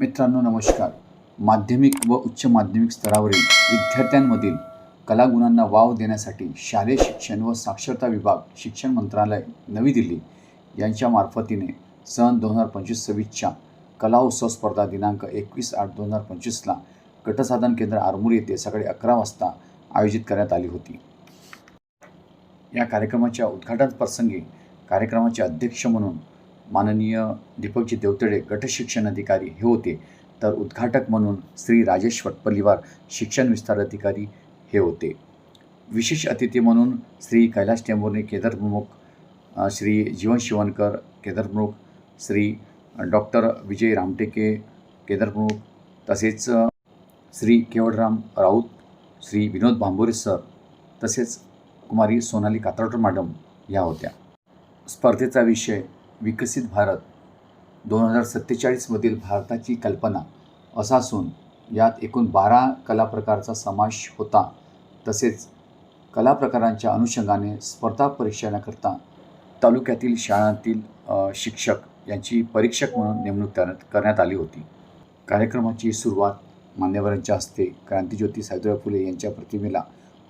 मित्रांनो नमस्कार. माध्यमिक व उच्च माध्यमिक स्तरावरील विद्यार्थ्यांमधील कलागुणांना वाव देण्यासाठी शालेय शिक्षण व साक्षरता विभाग शिक्षण मंत्रालय नवी दिल्ली यांच्या मार्फतीने सन दोन हजार पंचवीस सव्वीसच्या कला उत्सव स्पर्धा दिनांक एकवीस आठ दोन हजार पंचवीसला गटसाधन केंद्र आरमोरी येथे सकाळी अकरा वाजता आयोजित करण्यात आली होती. या कार्यक्रमाच्या उद्घाटन प्रसंगी कार्यक्रमाचे अध्यक्ष म्हणून माननीय दीपकजी देवतळे गटशिक्षण अधिकारी हे होते. तर उद्घाटक म्हणून श्री राजेश वटपल्लीवार शिक्षण विस्तार अधिकारी हे होते. विशेष अतिथी म्हणून श्री कैलास टेंभुर्णे केदारप्रमुख श्री जीवन शिवणकर केदारप्रमुख श्री डॉक्टर विजय रामटेके केदारप्रमुख तसेच श्री केवळराम राऊत श्री विनोद भांबोरे सर तसेच कुमारी सोनाली कातरकर मॅडम या होत्या. स्पर्धेचा विषय विकसित भारत दोन हजार सत्तेचाळीसमधील भारताची कल्पना असा असून यात एकूण बारा कला प्रकारचा समावेश होता. तसेच कला प्रकारांच्या अनुषंगाने स्पर्धा परीक्षणाकरता तालुक्यातील शाळांतील शिक्षक यांची परीक्षक म्हणून नेमणूक करण्यात करण्यात आली होती. कार्यक्रमाची सुरुवात मान्यवरांच्या हस्ते क्रांतीज्योती सावित्रीबाई फुले यांच्या प्रतिमेला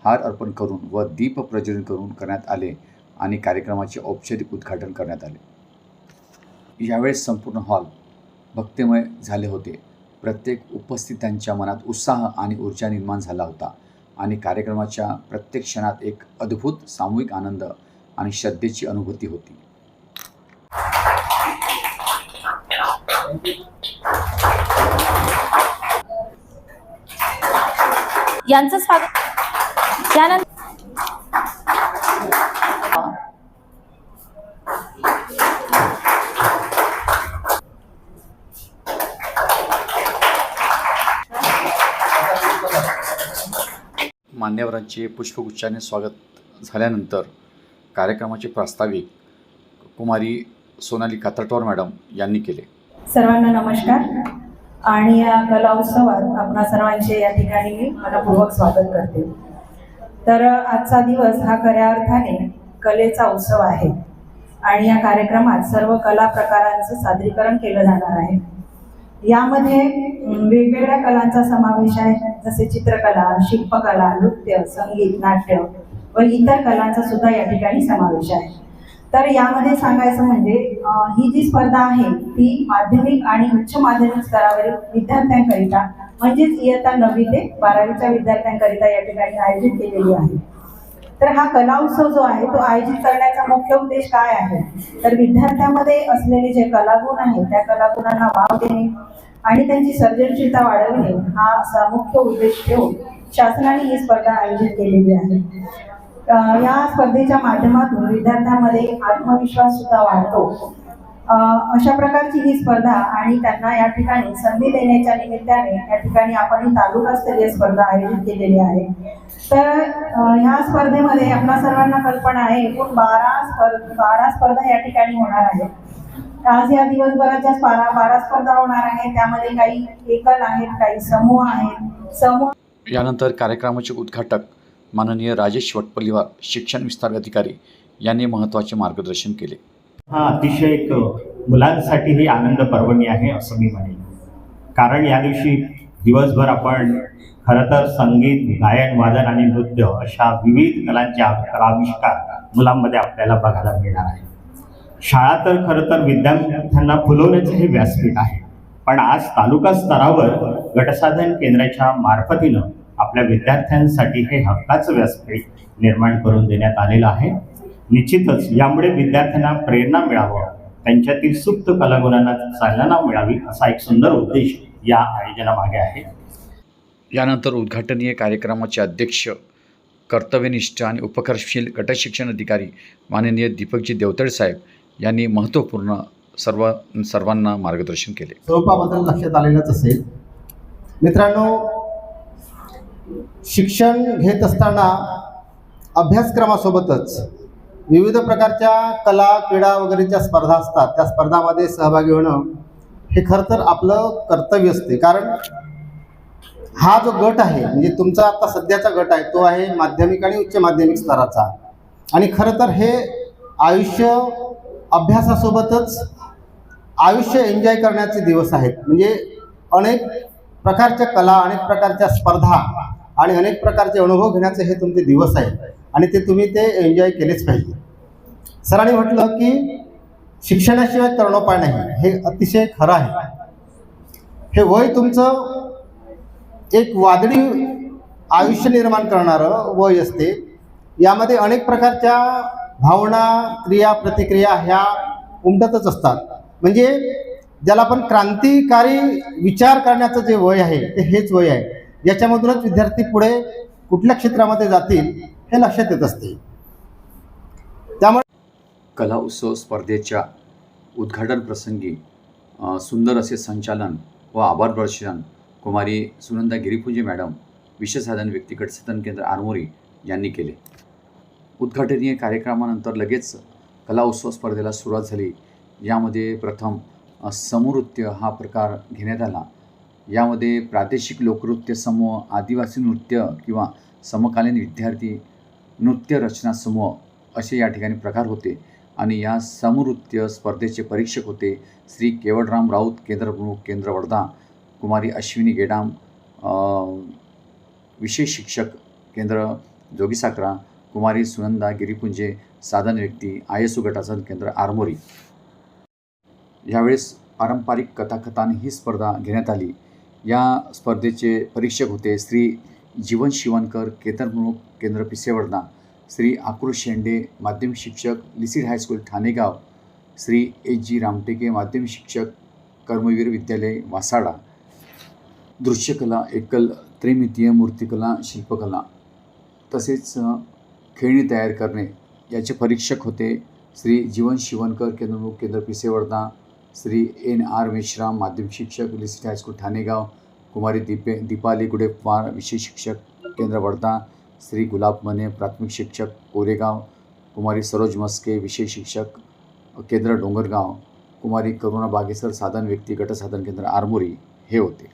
हार अर्पण करून व दीप प्रज्वलन करून करण्यात आले आणि कार्यक्रमाचे औपचारिक उद्घाटन करण्यात आले. यावेळेस संपूर्ण हॉल भक्तिमय झाले होते. प्रत्येक उपस्थितांच्या मनात उत्साह आणि ऊर्जा निर्माण झाला होता आणि कार्यक्रमाच्या प्रत्येक क्षणात एक अद्भुत सामूहिक आनंद आणि श्रद्धेची अनुभूती होती. यांचं स्वागत त्यानंतर मान्यवरांचे पुष्पगुच्छाने स्वागत झाल्यानंतर कार्यक्रमाचे प्रास्ताविक कुमारी सोनाली कात्रटवार मॅडम यांनी केले. सर्वांना नमस्कार. आणि या कला उत्सवात आपणा सर्वांचे या ठिकाणी मी मनपूर्वक स्वागत करते. तर आजचा दिवस हा खऱ्या अर्थाने कलेचा उत्सव आहे. आणि या कार्यक्रमात सर्व कला प्रकारांचं सादरीकरण केलं जाणार आहे. यामध्ये वेगवेगळ्या कलांचा समावेश आहे. जसे चित्रकला शिल्पकला नृत्य संगीत नाट्य व इतर कलांचा सुद्धा या ठिकाणी समावेश आहे. तर यामध्ये सांगायचं म्हणजे ही जी स्पर्धा आहे ती माध्यमिक आणि उच्च माध्यमिक स्तरावरील विद्यार्थ्यांकरिता म्हणजेच इयत्ता नववी ते बारावीच्या विद्यार्थ्यांकरिता या ठिकाणी आयोजित केलेली आहे. तर हा कला उत्सव जो आहे तो आयोजित करण्याचा मुख्य उद्देश काय आहे? तर विद्यार्थ्यांमध्ये असलेले जे कलागुण आहेत त्या कलागुणांना वाव देणे आणि त्यांची सर्जनशीलता वाढवणे हा असा मुख्य उद्देश ठेवून शासनाने ही स्पर्धा आयोजित केलेली आहे. या स्पर्धेच्या माध्यमातून विद्यार्थ्यांमध्ये आत्मविश्वास सुद्धा वाढतो. अशा प्रकारची ही स्पर्धा आणि त्यांना या ठिकाणी संधी देण्याच्या निमित्ताने या ठिकाणी आपण ही तालुकास्तरीय स्पर्धा आयोजित केलेली आहे. तर ह्या स्पर्धेमध्ये आपल्या सर्वांना कल्पना आहे एकूण बारा स्पर्ध बारा स्पर्धा या ठिकाणी होणार आहेत. आज या दिवसभराच्या बारा बारा स्पर्धा होणार आहेत. त्यामध्ये काही एकल आहेत काही समूह आहेत. समूह यानंतर कार्यक्रमाचे उद्घाटक माननीय राजेश वटपल्लीवार शिक्षण विस्तार अधिकारी यांनी महत्त्वाचे मार्गदर्शन केले. हा अतिशय एक मुलांसाठी आनंद पर्वणी आहे असं मी म्हणेन. कारण या दिवशी दिवसभर आपण खरं तर संगीत गायन वादन आणि नृत्य अशा विविध कलांचे आ- कलाविष्कार मुलांमध्ये आपल्याला बघायला मिळणार आहे. शाळा तर खरं तर विद्यार्थ्यांना फुलवण्याचं हे व्यासपीठ आहे. पण आज तालुका स्तरावर गटसाधन केंद्राच्या मार्फतीनं आपल्या विद्यार्थ्यांसाठी हे हक्काचं व्यासपीठ निर्माण करून देण्यात आलेलं आहे. निश्चितच यामुळे विद्यार्थ्यांना प्रेरणा मिळावं त्यांच्यातील सुप्त कलागुणांना चालना मिळावी असा एक सुंदर उद्देश या आयोजनामागे आहे. यानंतर उद्घाटनीय कार्यक्रमाचे अध्यक्ष कर्तव्यनिष्ठ आणि उपकर्षशील गटशिक्षण अधिकारी माननीय दीपकजी देवतळे साहेब यांनी महत्त्वपूर्ण सर्व सर्वांना मार्गदर्शन केले. स्वरूपाबद्दल लक्षात आलेलंच असेल. मित्रांनो शिक्षण घेत असताना अभ्यासक्रमासोबतच विविध प्रकारच्या कला क्रीडा वगैरेच्या स्पर्धा असतात. त्या स्पर्धामध्ये सहभागी होणं हे खरं तर आपलं कर्तव्य असते. कारण हा जो गट आहे म्हणजे तुमचा आता सध्याचा गट आहे तो आहे माध्यमिक आणि उच्च माध्यमिक स्तराचा. आणि खरं तर हे आयुष्य अभ्यासासोबतच आयुष्य एन्जॉय करण्याचे दिवस आहेत. म्हणजे अनेक प्रकारच्या कला अनेक प्रकारच्या स्पर्धा आणि अनेक प्रकारचे अनुभव घेण्याचे हे तुमचे दिवस आहेत आणि ते तुम्ही ते एन्जॉय केलेच पाहिजे. सरांनी म्हटलं की शिक्षणाशिवाय तरणोपाय नाही. हे अतिशय खरं आहे. हे वय तुमचं एक वादळी आयुष्य निर्माण करणारं वय असते. यामध्ये अनेक प्रकारच्या भावना क्रिया प्रतिक्रिया ह्या उमटतच असतात. म्हणजे ज्याला आपण क्रांतिकारी विचार करण्याचं जे वय आहे ते हेच वय आहे. याच्यामधूनच विद्यार्थी पुढे कुठल्या क्षेत्रामध्ये जातील हे लक्षात येत असते. त्यामुळे कला उत्सव स्पर्धेच्या उद्घाटन प्रसंगी सुंदर असे संचालन व आभार प्रदर्शन कुमारी सुनंदा गिरीपुंजे मॅडम विशेष साधन व्यक्तिगत सदन केंद्र आरमोरी यांनी केले. उद्घाटनीय कार्यक्रमानंतर लगेच कला उत्सव स्पर्धेला सुरुवात झाली. यामध्ये प्रथम समनृत्य हा प्रकार घेण्यात आला. यामध्ये प्रादेशिक लोकनृत्य समूह आदिवासी नृत्य किंवा समकालीन विद्यार्थी नृत्य रचना समूह असे या ठिकाणी प्रकार होते आणि या समनृत्य स्पर्धेचे परीक्षक होते श्री केवडराम राऊत केंद्रप्रमुख केंद्र वर्धा कुमारी अश्विनी गेडाम विशेष शिक्षक केंद्र जोगीसाकरा कुमारी सुनंदा गिरीपुंजे साधन व्यक्ती आय एस गटासन केंद्र आरमोरी. यावेळेस पारंपरिक कथाकथान ही स्पर्धा घेण्यात आली. या स्पर्धेचे परीक्षक होते श्री जीवन शिवणकर केंद्रप्रमुख केंद्र पिसेवर्धा श्री आक्रोश शेंडे माध्यम शिक्षक लिसीड high school Thanegaon Shri H G Ramteke माध्यम शिक्षक कर्मवीर विद्यालय वासाडा. दृश्यकला एकल त्रिमितीय मूर्तिकला शिल्पकला. तसेच खेळणी तयार करणे. याचे परीक्षक होते श्री जीवन शिवणकर केंद्रमुख केंद्र पिसेवर्धा श्री एन आर मेश्राम माध्यमिक शिक्षक लिसिड हायस्कूल ठाणेगाव कुमारी दीपे दीपाली गुडेपार विशेष शिक्षक केंद्र वर्धा श्री गुलाब मने प्राथमिक शिक्षक कोरेगाव कुमारी सरोज मस्के विशेष शिक्षक केंद्र डोंगरगाव कुमारी करुणा बागेसर साधन व्यक्ती गटसाधन केंद्र आरमोरी हे होते.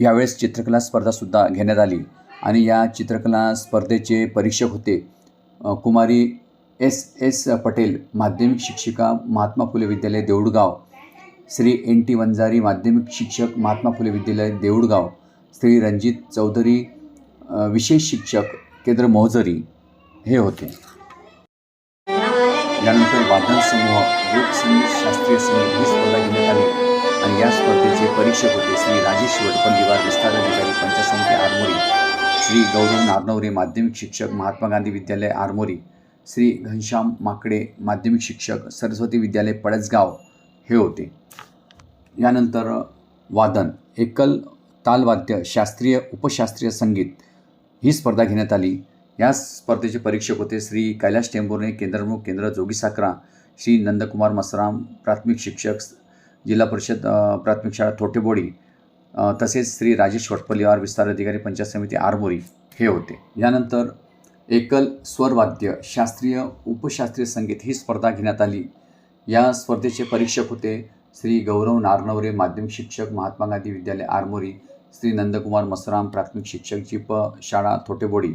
यावेळेस चित्रकला स्पर्धासुद्धा घेण्यात आली आणि या चित्रकला स्पर्धेचे परीक्षक होते कुमारी एस एस पटेल माध्यमिक शिक्षिका महात्मा फुले विद्यालय देऊळगाव. श्री एन टी वंजारी माध्यमिक शिक्षक महात्मा फुले विद्यालय देऊळगाव. श्री रणजित चौधरी विशेष शिक्षक केंद्र मोहजरी. हे होते. यानंतर वादन समूह लोकसंगीत शास्त्रीय संगीत ही स्पर्धा घेण्यात आली आणि या स्पर्धेचे परीक्षक होते श्री राजेश वडपल्लीवार विस्तार अधिकारी पंचायत आरमोरी. श्री गौरव नारनवरे माध्यमिक शिक्षक महात्मा गांधी विद्यालय आरमोरी श्री घनश्याम माकडे माध्यमिक शिक्षक सरस्वती विद्यालय पळसगाव हे होते. यानंतर वादन एकल तालवाद्य शास्त्रीय उपशास्त्रीय संगीत ही स्पर्धा घेण्यात आली. या स्पर्धेचे परीक्षक होते श्री कैलाश टेंभुर्णे केंद्रप्रमुख केंद्र जोगीसाकरा श्री नंदकुमार मसराम प्राथमिक शिक्षक जिल्हा परिषद प्राथमिक शाळा थोटेबोडी तसेच श्री राजेश वटपल्लीवार विस्तार अधिकारी पंचायत समिती आरमोरी हे होते. यानंतर एकल स्वरवाद्य शास्त्रीय उपशास्त्रीय संगीत ही स्पर्धा घेण्यात आली. या स्पर्धेचे परीक्षक होते श्री गौरव नारनवरे माध्यमिक शिक्षक महात्मा गांधी विद्यालय आरमोरी श्री नंदकुमार मसराम प्राथमिक शिक्षक जीप शाळा थोटेबोडी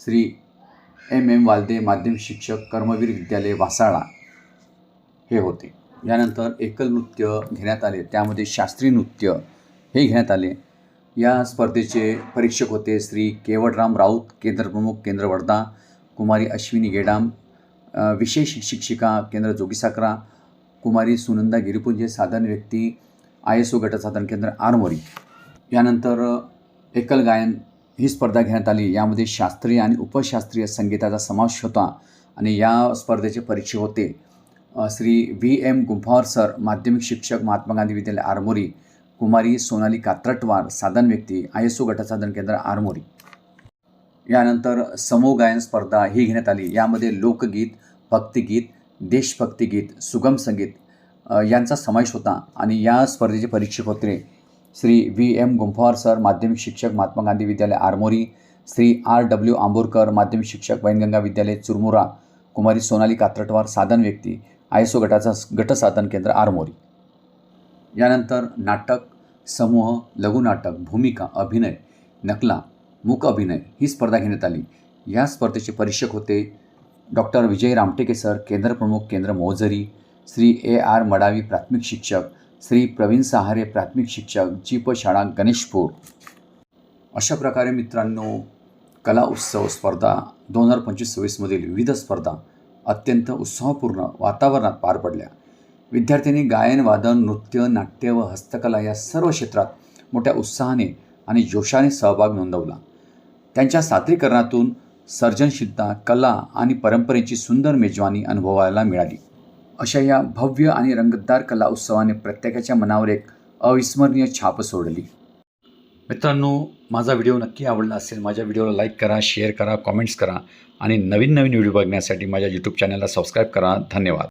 श्री एम एम वालदे माध्यमिक शिक्षक कर्मवीर विद्यालय वासाळा हे होते. यानंतर एकल नृत्य घेण्यात आले. त्यामध्ये शास्त्रीय नृत्य हे घेण्यात आले. या स्पर्धेचे परीक्षक होते श्री केवटराम राऊत केंद्रप्रमुख केंद्र वर्धा कुमारी अश्विनी गेडाम विशेष शिक्षिका केंद्र जोगीसाकरा कुमारी सुनंदा गिरीपुंजे साधन व्यक्ती आय एस ओ गटसाधन केंद्र आरमोरी. यानंतर एकल गायन ही स्पर्धा घेण्यात आली. यामध्ये शास्त्रीय आणि उपशास्त्रीय संगीताचा समावेश होता आणि या स्पर्धेचे परीक्षक होते Shri V M Gumphawar sir माध्यमिक शिक्षक महात्मा गांधी विद्यालय आरमोरी. कुमारी सोनाली कात्रटवार साधन व्यक्ती आय एस ओ गटसाधन केंद्र आरमोरी. यानंतर समूह गायन स्पर्धा ही घेण्यात आली. यामध्ये लोकगीत भक्तिगीत देशभक्तिगीत सुगम संगीत यांचा समावेश होता. आणि या स्पर्धेचे परीक्षक होते Shri V. M. Gumphawar sir माध्यमिक शिक्षक महात्मा गांधी विद्यालय आरमोरी श्री आर. डब्ल्यू. आंबोरकर माध्यमिक शिक्षक वैनगंगा विद्यालय चुरमुरा कुमारी सोनाली कात्रटवार साधन व्यक्ती आय एस ओ गटाचा गटसाधन केंद्र आरमोरी. यानंतर नाटक समूह लघुनाटक भूमिका अभिनय नकला मूक अभिनय ही स्पर्धा घेण्यात आली. या स्पर्धेचे परीक्षक होते डॉक्टर विजय रामटेके सर केंद्रप्रमुख केंद्र मोजरी श्री ए आर मडावी प्राथमिक शिक्षक श्री प्रवीण सहारे प्राथमिक शिक्षक जीप शाळा गणेशपूर अशा प्रकारे मित्रांनो कला उत्सव स्पर्धा दोन हजार पंचवीस सव्वीसमधील विविध स्पर्धा अत्यंत उत्साहपूर्ण वातावरणात पार पडल्या. विद्यार्थ्यांनी गायन वादन नृत्य नाट्य व हस्तकला या सर्व क्षेत्रात मोठ्या उत्साहाने आणि जोशाने सहभाग नोंदवला. त्यांच्या सादरीकरणातून सर्जनशीलता कला आणि परंपरेची सुंदर मेजवानी अनुभवायला मिळाली. अशा या भव्य आणि रंगतदार कला उत्सवाने प्रत्येकाच्या मनावर एक अविस्मरणीय छाप सोडली. मित्रांनो माझा व्हिडिओ नक्की आवडला असेल माझ्या व्हिडिओला लाईक करा शेअर करा कॉमेंट्स करा आणि नवीन नवीन व्हिडिओ बघण्यासाठी माझ्या यूट्यूब चॅनलला सबस्क्राईब करा. धन्यवाद.